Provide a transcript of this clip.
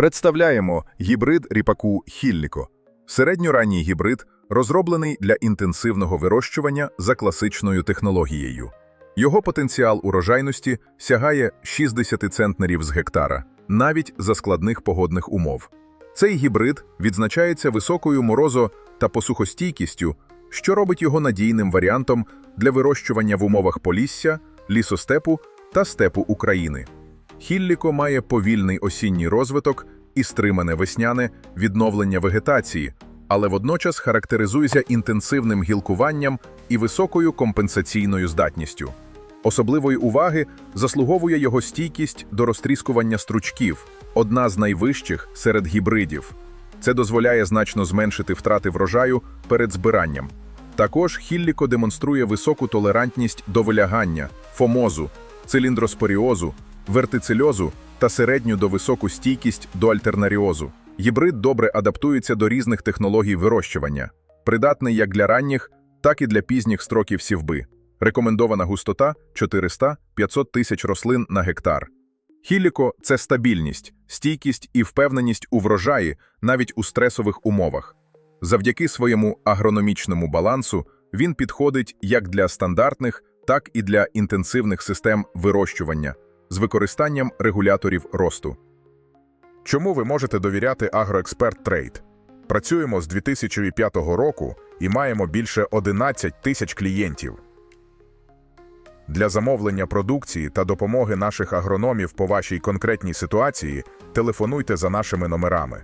Представляємо гібрид ріпаку Хілліко. Середньоранній гібрид розроблений для інтенсивного вирощування за класичною технологією. Його потенціал урожайності сягає 60 центнерів з гектара, навіть за складних погодних умов. Цей гібрид відзначається високою морозо та посухостійкістю, що робить його надійним варіантом для вирощування в умовах полісся, лісостепу та степу України. Хілліко має повільний осінній розвиток і стримане весняне відновлення вегетації, але водночас характеризується інтенсивним гілкуванням і високою компенсаційною здатністю. Особливої уваги заслуговує його стійкість до розтріскування стручків, одна з найвищих серед гібридів. Це дозволяє значно зменшити втрати врожаю перед збиранням. Також хілліко демонструє високу толерантність до вилягання, фомозу, циліндроспоріозу, вертицильозу та середню до високу стійкість до альтернаріозу. Гібрид добре адаптується до різних технологій вирощування, придатний як для ранніх, так і для пізніх строків сівби. Рекомендована густота 400-500 тисяч рослин на гектар. Хіліко – це стабільність, стійкість і впевненість у врожаї навіть у стресових умовах. Завдяки своєму агрономічному балансу він підходить як для стандартних, так і для інтенсивних систем вирощування з використанням регуляторів росту. Чому ви можете довіряти Агроексперт Трейд? Працюємо з 2005 року і маємо більше 11 тисяч клієнтів. Для замовлення продукції та допомоги наших агрономів по вашій конкретній ситуації телефонуйте за нашими номерами.